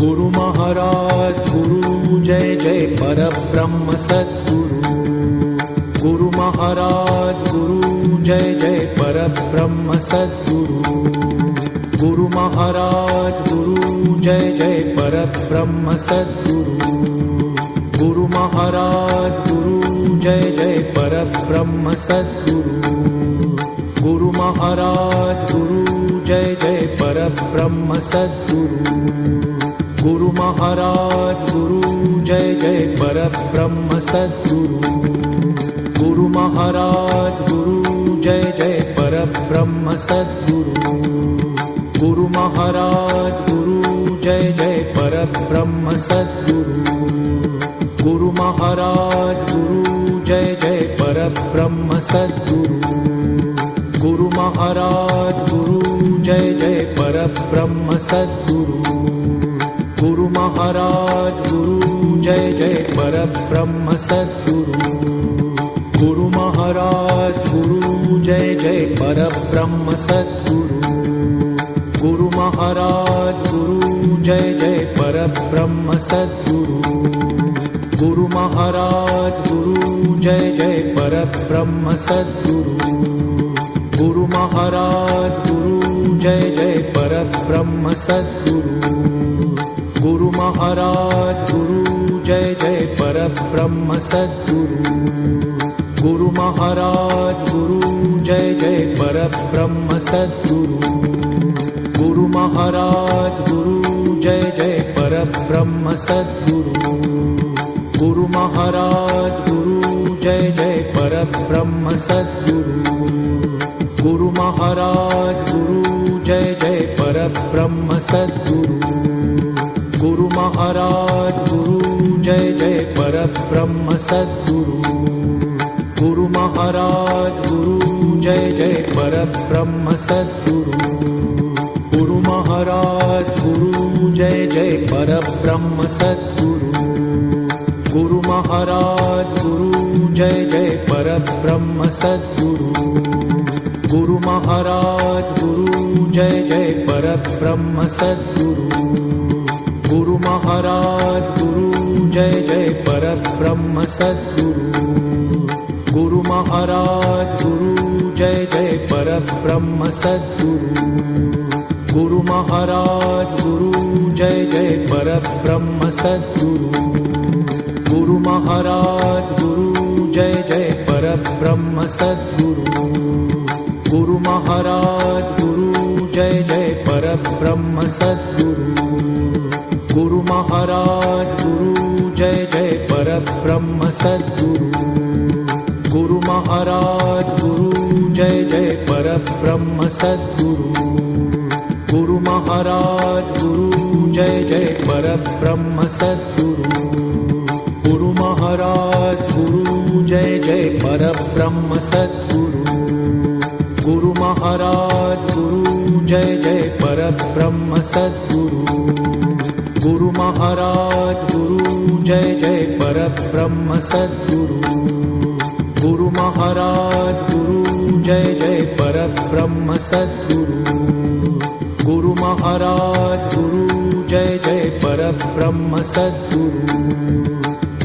गुरु महाराज गुरु जय जय परब्रह्म सद्गुरु। गुरु महाराज गुरु जय जय परब्रह्म सद्गुरु। गुरु महाराज गुरु जय जय परब्रह्म सद्गुरु। गुरु महाराज गुरु जय जय परब्रह्म सद्गुरु। गुरु महाराज गुरु जय जय परब्रह्म सद्गुरु गुरु महाराज गुरु जय जय परब्रह्म सद्गुरु गुरु महाराज गुरु जय जय परब्रह्म सद्गुरु गुरु महाराज गुरु जय जय परब्रह्म सद्गुरु गुरु महाराज गुरु जय जय परब्रह्म सद्गुरु गुरु महाराज गुरु जय जय परब्रह्म सद्गुरु गुरु महाराज गुरु जय जय परब्रह्म सद्गुरु। गुरु महाराज गुरु जय जय परब्रह्म सद्गुरु। गुरु महाराज गुरु जय जय परब्रह्म सद्गुरु। गुरु महाराज गुरु जय जय परब्रह्म सद्गुरु। गुरु महाराज गुरु जय जय परब्रह्म सद्गुरु गुरु महाराज गुरु जय जय परब्रह्म सद्गुरु गुरु महाराज गुरु जय जय परब्रह्म सद्गुरु गुरु महाराज गुरु जय जय परब्रह्म सद्गुरु गुरु महाराज गुरु जय जय परब्रह्म सद्गुरु गुरु महाराज गुरु जय जय परब्रह्म सद्गुरु गुरु महाराज गुरु जय जय परब्रह्म सद्गुरु। गुरु महाराज गुरु जय जय परब्रह्म सद्गुरु। गुरु महाराज गुरु जय जय परब्रह्म सद्गुरु। गुरु महाराज गुरु जय जय परब्रह्म सद्गुरु। गुरु महाराज गुरु जय जय परब्रह्म सद्गुरु गुरु महाराज गुरु जय जय परब्रह्म सद्गुरु। गुरु महाराज गुरु जय जय परब्रह्म सद्गुरु। गुरु महाराज गुरु जय जय परब्रह्म सद्गुरु। गुरु महाराज गुरु जय जय परब्रह्म सद्गुरु। गुरु महाराज गुरु जय जय परब्रह्म सद्गुरु। गुरु महाराज, गुरु, जय जय परब्रह्म सद्गुरु। गुरु महाराज, गुरु, जय जय परब्रह्म सद्गुरु। गुरु महाराज, गुरु, जय जय परब्रह्म सद्गुरु। गुरु महाराज, गुरु, जय जय परब्रह्म सद्गुरु। गुरु महाराज, गुरु, जय जय परब्रह्म सद्गुरु। गुरु महाराज गुरु जय जय परब्रह्म सद्गुरु। गुरु महाराज गुरु जय जय परब्रह्म सद्गुरु। गुरु महाराज गुरु जय जय परब्रह्म सद्गुरु।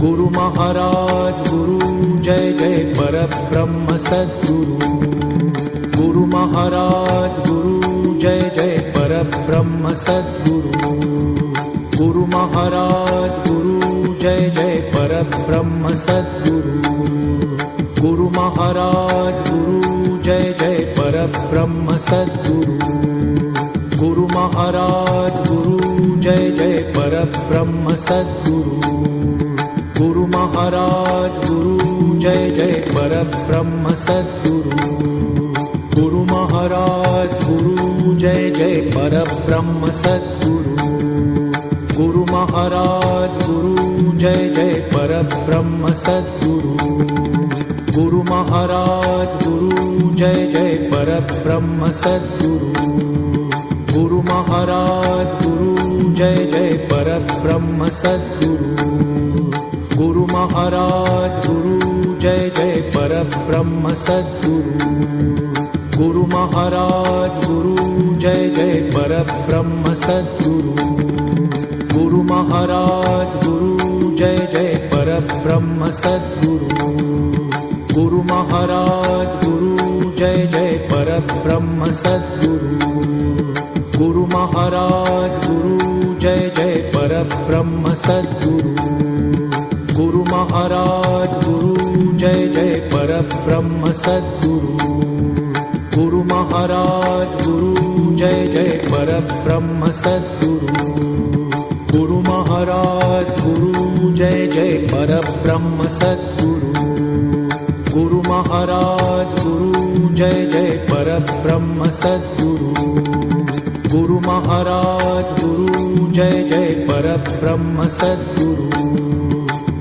गुरु महाराज गुरु जय जय परब्रह्म सद्गुरु। गुरु महाराज गुरु जय जय परब्रह्म सद्गुरु गुरु महाराज गुरु जय जय परब्रह्म सद्गुरु। गुरु महाराज गुरु जय जय परब्रह्म सद्गुरु। गुरु महाराज गुरु जय जय परब्रह्म सद्गुरु। गुरु महाराज गुरु जय जय परब्रह्म सद्गुरु। गुरु महाराज गुरु जय जय परब्रह्म सद्गुरु गुरु महाराज गुरु जय जय परब्रह्म सद्गुरु। गुरु महाराज गुरु जय जय परब्रह्म सद्गुरु। गुरु महाराज गुरु जय जय परब्रह्म सद्गुरु। गुरु महाराज गुरु जय जय परब्रह्म सद्गुरु। गुरु महाराज गुरु जय जय परब्रह्म सद्गुरु। गुरु महाराज गुरु जय जय परब्रह्म सद्गुरु। गुरु महाराज गुरु जय जय परब्रह्म सद्गुरु। गुरु महाराज गुरु जय जय परब्रह्म सद्गुरु। गुरु महाराज गुरु जय जय परब्रह्म सद्गुरु। गुरु महाराज गुरु जय जय परब्रह्म सद्गुरु। गुरु महाराज गुरु जय जय परब्रह्म सद्गुरु। गुरु महाराज गुरु जय जय परब्रह्म सद्गुरु। गुरु महाराज गुरु जय जय परब्रह्म सद्गुरु।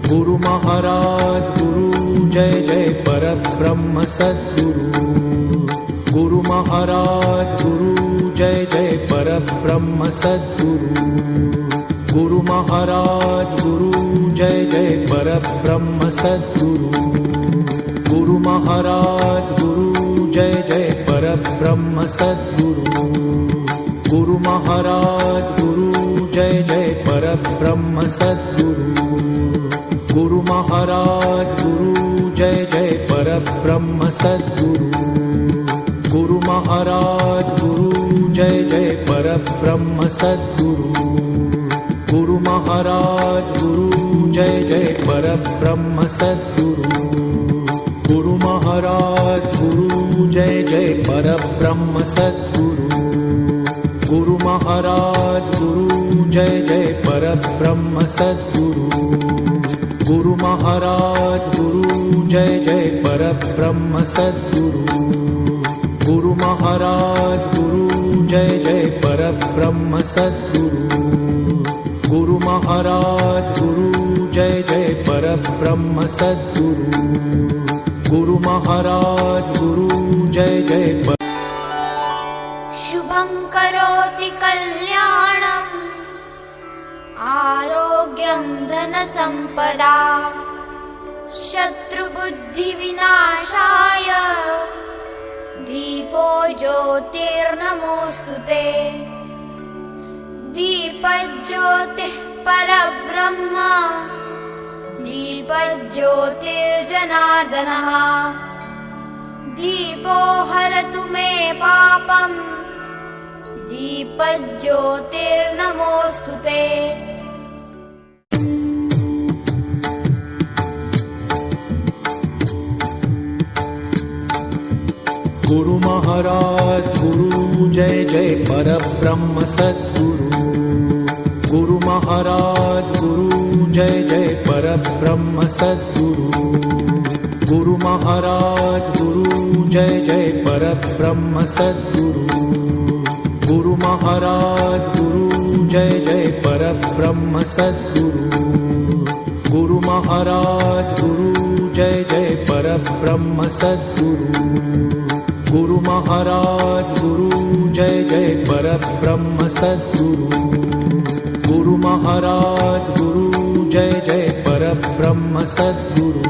गुरु महाराज गुरु जय जय परब्रह्म सद्गुरु। गुरु महाराज गुरु जय जय परब्रह्म सद्गुरु। गुरु महाराज गुरु, जय जय पर ब्रह्म सद्गुरु। गुरु महाराज गुरु, जय जय पर ब्रह्म सद्गुरु। गुरु महाराज गुरु, जय जय पर ब्रह्म सद्गुरु। गुरु महाराज गुरु, जय जय पर ब्रह्म सद्गुरु। गुरु महाराज गुरु, जय जय पर ब्रह्म सद्गुरु। गुरु महाराज गुरु जय जय परब्रह्म सद्गुरु। गुरु महाराज गुरु जय जय परब्रह्म सद्गुरु। गुरु महाराज गुरु जय जय परब्रह्म सद्गुरु। गुरु महाराज गुरु जय जय परब्रह्म सद्गुरु। गुरु महाराज गुरु जय जय परब्रह्म सद्गुरु गुरु महाराज गुरु जय जय परब्रह्म सद्गुरु। गुरु महाराज गुरु जय जय पर शुभं करोति कल्याणम् आरोग्यं धनसम्पदा शत्रुबुद्धिविनाशाय दीपो ज्योतिर्नमोऽस्तु ते दीपज्योतिः परब्रह्म दीपज्योतिर्जनार्दनः। दीपो हरतु मे पापम् दीपज्योतिर्नमोऽस्तु ते। गुरु महाराज गुरु जय जय परब्रह्म सद्गुरु गुरु महाराज गुरु जय जय परब्रह्म सद्गुरु। गुरु महाराज गुरु जय जय परब्रह्म सद्गुरु। गुरु महाराज गुरु जय जय परब्रह्म सद्गुरु। गुरु महाराज गुरु जय जय परब्रह्म सद्गुरु। गुरु महाराज गुरु जय जय परब्रह्म सद्गुरु। गुरु महाराज गुरु जय जय परब्रह्म सद्गुरु